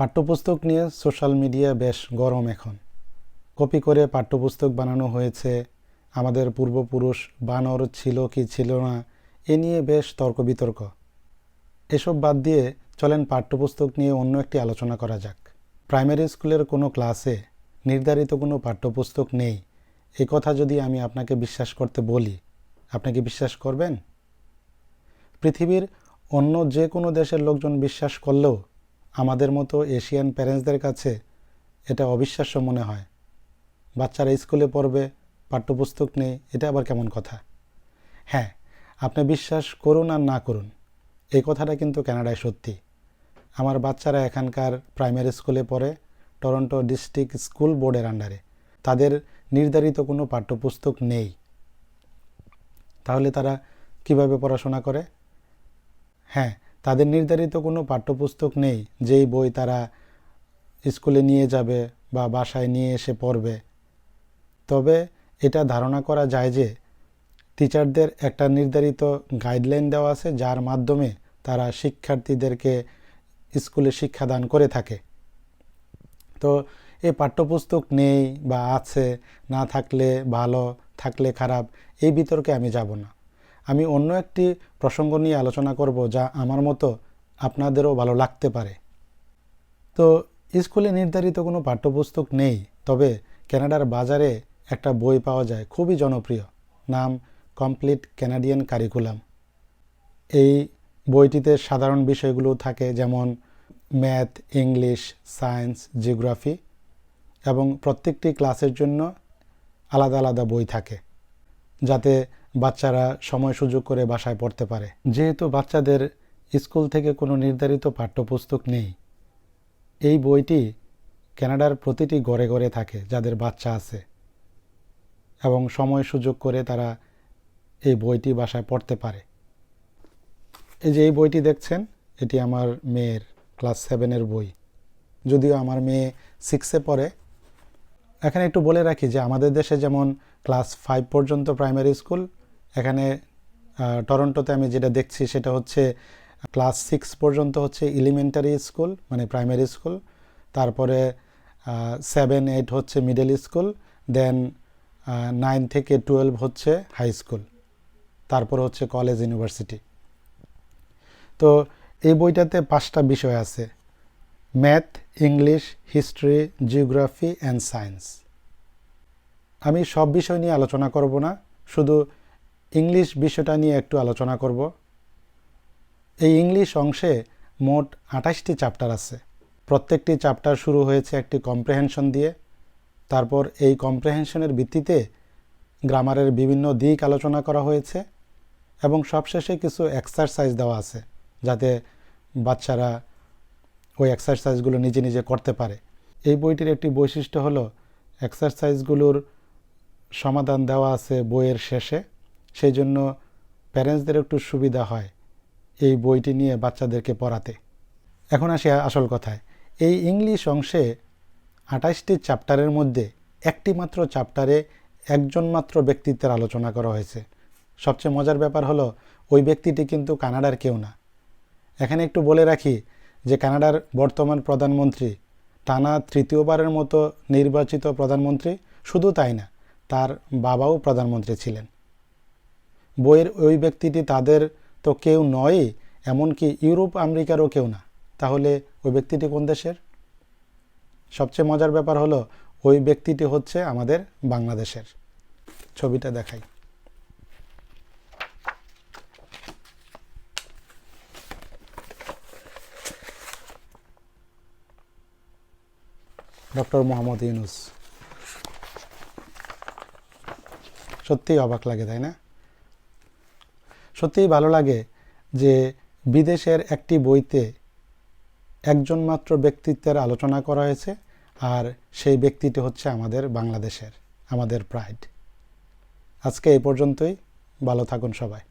পাঠ্যপুস্তক নিয়ে social media বেশ গরম এখন। কপি করে পাঠ্যপুস্তক বানানো হয়েছে। আমাদের পূর্বপুরুষ বানর ছিল কি ছিল না, এ নিয়ে বেশ তর্ক বিতর্ক এসব বাদ দিয়ে চলেন পাঠ্যপুস্তক নিয়ে অন্য একটি আলোচনা করা যাক। প্রাইমারি স্কুলের কোনো ক্লাসে নির্ধারিত কোনো পাঠ্যপুস্তক নেই। এই কথা যদি আমি আপনাকে বিশ্বাস করতে বলি, আপনি কি বিশ্বাস করবেন? পৃথিবীর অন্য যে কোনো দেশের লোকজন বিশ্বাস করলেও আমাদের মতো এশিয়ান প্যারেন্টসদের কাছে এটা অবিশ্বাস্য মনে হয়। বাচ্চারা স্কুলে পড়বে, পাঠ্যপুস্তক নেই, এটা আবার কেমন কথা? হ্যাঁ আপনি বিশ্বাস করুন আর না করুন, এই কথাটা কিন্তু কানাডায় সত্যি। আমার বাচ্চারা এখানকার প্রাইমারি স্কুলে পড়ে, টরন্টো ডিস্ট্রিক্ট স্কুল বোর্ডের আন্ডারে। তাদের নির্ধারিত কোনো পাঠ্যপুস্তক নেই। তাহলে তারা কীভাবে পড়াশোনা করে? হ্যাঁ তাদের নির্ধারিত কোনো পাঠ্যপুস্তক নেই যেই বই তারা স্কুলে নিয়ে যাবে বা বাসায় নিয়ে এসে পড়বে। তবে এটা ধারণা করা যায় যে টিচারদের একটা নির্ধারিত গাইডলাইন দেওয়া আছে যার মাধ্যমে তারা শিক্ষার্থীদেরকে স্কুলে শিক্ষাদান করে থাকে। তো এই পাঠ্যপুস্তক নেই বা আছে, না থাকলে ভালো, থাকলে খারাপ, এই বিতর্কে আমি যাব না। আমি অন্য একটি প্রসঙ্গ নিয়ে আলোচনা করব যা আমার মতো আপনাদেরও ভালো লাগতে পারে। তো স্কুলে নির্ধারিত কোনো পাঠ্যপুস্তক নেই, তবে কানাডার বাজারে একটা বই পাওয়া যায়, খুবই জনপ্রিয়, নাম কমপ্লিট ক্যানাডিয়ান কারিকুলাম। এই বইটিতে সাধারণ বিষয়গুলো থাকে, যেমন ম্যাথ, ইংলিশ, সায়েন্স, জিওগ্রাফি এবং প্রত্যেকটি ক্লাসের জন্য আলাদা আলাদা বই থাকে, যাতে বাচ্চারা সময় সুযোগ করে বাসায় পড়তে পারে। যেহেতু বাচ্চাদের স্কুল থেকে কোনো নির্ধারিত পাঠ্যপুস্তক নেই, এই বইটি কানাডার প্রতিটি ঘরে ঘরে থাকে যাদের বাচ্চা আছে এবং সময় সুযোগ করে তারা এই বইটি বাসায় পড়তে পারে। এই যে এই বইটি দেখছেন, এটি আমার মেয়ের ক্লাস সেভেনের বই। যদিও আমার মেয়ে সিক্সে পড়ে। এখানে একটু বলে রাখি যে আমাদের দেশে যেমন ক্লাস ফাইভ পর্যন্ত প্রাইমারি স্কুল এখানে টরন্টোতে আমি যেটা দেখছি সেটা হচ্ছে, ক্লাস সিক্স পর্যন্ত হচ্ছে এলিমেন্টারি স্কুল মানে প্রাইমারি স্কুল তারপরে সেভেন এইট হচ্ছে মিডল স্কুল দেন নাইন থেকে টুয়েলভ হচ্ছে হাই স্কুল তারপর হচ্ছে কলেজ ইউনিভার্সিটি তো এই বইটাতে পাঁচটা বিষয় আছে math English history geography and science আমি সব বিষয় নিয়ে আলোচনা করব না, শুধু ইংলিশ বিষয়টা নিয়ে একটু আলোচনা করব। এই ইংলিশ অংশে মোট আঠাশটি চ্যাপ্টার আছে। প্রত্যেকটি চ্যাপ্টার শুরু হয়েছে একটি কম্প্রেহেনশন দিয়ে। তারপর এই কম্প্রেহেনশনের ভিত্তিতে গ্রামারের বিভিন্ন দিক আলোচনা করা হয়েছে এবং সবশেষে কিছু এক্সারসাইজ দেওয়া আছে যাতে বাচ্চারা ওই এক্সারসাইজগুলো নিজে নিজে করতে পারে। এই বইটির একটি বৈশিষ্ট্য হলো এক্সারসাইজগুলোর সমাধান দেওয়া আছে বইয়ের শেষে। সেই জন্য প্যারেন্টসদের একটু সুবিধা হয় এই বইটি নিয়ে বাচ্চাদেরকে পড়াতে। এখন আসি আসল কথায়। এই ইংলিশ অংশে আঠাশটি চ্যাপ্টারের মধ্যে একটি মাত্র চ্যাপ্টারে একজন মাত্র ব্যক্তিত্বের আলোচনা করা হয়েছে। সবচেয়ে মজার ব্যাপার হলো, ওই ব্যক্তিটি কিন্তু কানাডার কেউ না। এখানে একটু বলে রাখি যে কানাডার বর্তমান প্রধানমন্ত্রী, টানা তৃতীয়বারের মতো নির্বাচিত প্রধানমন্ত্রী শুধু তাই না, তার বাবাও প্রধানমন্ত্রী ছিলেন। বইয়ের ওই ব্যক্তিটি তাদের তো কেউ নয়ই, এমনকি ইউরোপ, আমেরিকারও কেউ না। তাহলে ওই ব্যক্তিটি কোন দেশের? সবচেয়ে মজার ব্যাপার হলো, ওই ব্যক্তিটি হচ্ছে আমাদের বাংলাদেশের। ছবিটা দেখাই। ডক্টর মোহাম্মদ ইউনুস। সত্যিই অবাক লাগে, তাই না? সত্যিই ভালো লাগে যে বিদেশের একটি বইতে একজন মাত্র ব্যক্তিত্বের আলোচনা করা হয়েছে আর সেই ব্যক্তিটি হচ্ছে আমাদের বাংলাদেশের, আমাদের প্রাইড আজকে এই পর্যন্তই। ভালো থাকুন সবাই।